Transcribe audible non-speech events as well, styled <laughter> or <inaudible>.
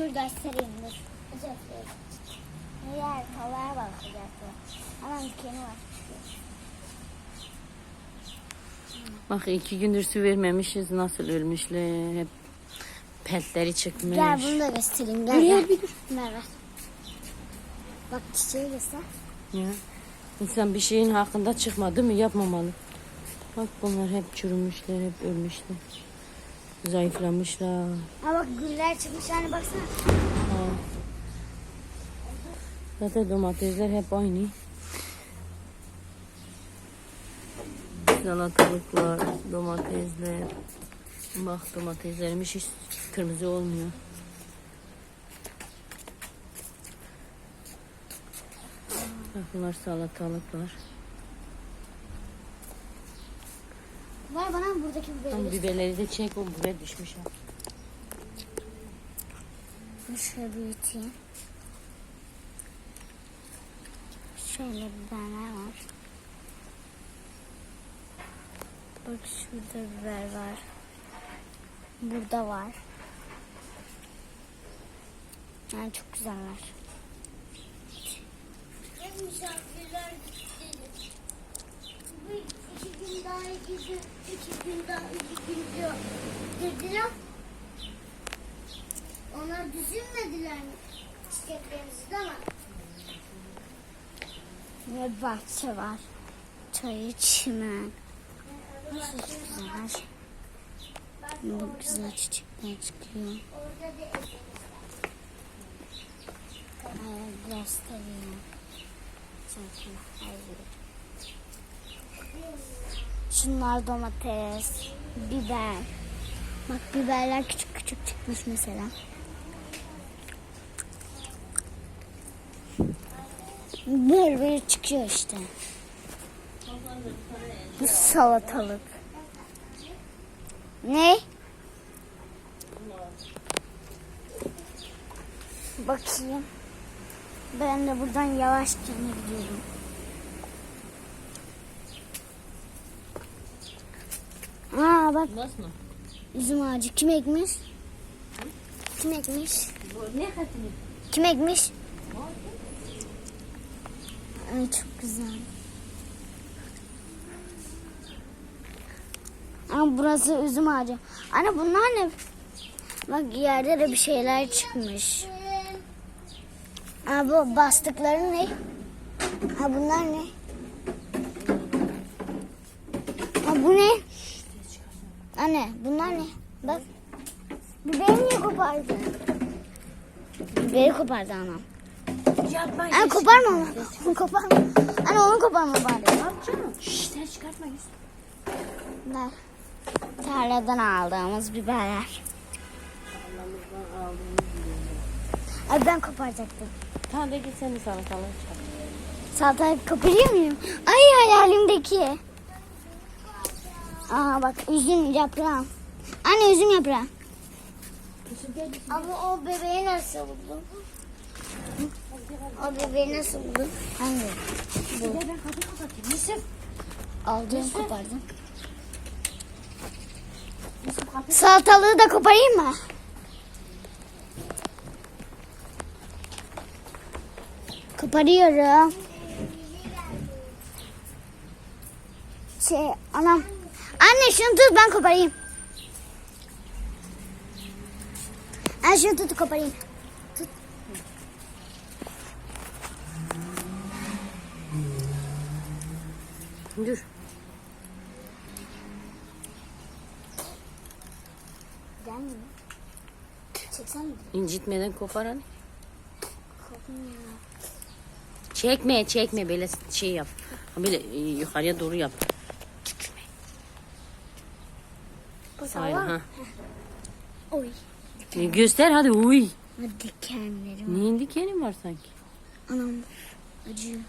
dur göstereyim dur. Diğer tavaya bakacaktı. Ama dikeni var. Bak iki gündür su vermemişiz. Nasıl ölmüşler. Hep peltleri çıkmış. Gel bunu da göstereyim. Gel, gel. bir dur. Ver. Bak çiçeği göster. Ya. İnsan bir şeyin hakkında çıkmadı mı yapmamalı. Bak bunlar hep çürümüşler, hep ölmüşler. Zayıflamışlar. Ha bak güller çıkmış hani baksana. Ha. Zaten domatesler hep aynı. Salatalıklar, domatesler. Bak domateslerimiz hiç kırmızı olmuyor. Bak bunlar salatalıklar. Ver bana buradaki biberi. Tam göster. biberleri de çek o buraya düşmüş ha. Bunu şöyle büyüteyim. Şöyle biberler var. Bak şurada biber var. Burada var. Yani çok güzeller. Misafirler gitti. Bu iki gün iki gün daha iki gün diyor. Dediler. Onlar düşünmediler mi? Çiçeklerimizi değil mi? Ve bahçe var. Çayı çimen. Çok güzel. Bu güzel çiçekler çıkıyor. Orada da Evet, göstereyim. Zaten her yeri. Şunlar domates, biber. Bak biberler küçük küçük çıkmış mesela. Böyle böyle çıkıyor işte. Bu salatalık. Ne? Bakayım. Ben de buradan yavaşça gidiyorum. Aa bak Basma. üzüm ağacı kim ekmiş? Kim ekmiş? Ne katını? Kim ekmiş? Ay çok güzel. Ama burası üzüm ağacı. Anne bunlar ne? Bak yerde de bir şeyler çıkmış. Ha bu bastıkları ne? Ha bunlar ne? Ha bu ne? Anne bunlar ne? Bak. Biberi niye kopardın? Biberi kopardı anam. Yapma. Anne koparma onu. Onu <laughs> koparma. Anne onu koparma bari. Ne yapacaksın? Şşş ses çıkartma yüz. Bunlar tarladan aldığımız biberler. Ay ben koparacaktım. Tamam de git sen de salatalığı çıkar. Salatayı koparıyor muyum? Ay hayalimdeki. Aa bak üzüm yaprağı. Anne üzüm yaprağı. Ama o bebeği nasıl buldun? O bebeği nasıl buldun? Hangi? Kapatayım. Yusuf. Aldığım kopardım. Salatalığı da koparayım mı? Koparıyorum. Şey anam. Anne şunu tut ben koparayım. Anne şunu tut koparayım. Dur. Gelmiyor. Çeksen mi? İncitmeden koparan. Kopmuyor. Çekme çekme böyle şey yap. Böyle e, yukarıya doğru yap. Sağlam. ha. Oy. E, Göster hadi uy. Dikenlerim. Neyin dikeni var sanki? Anam acıyor.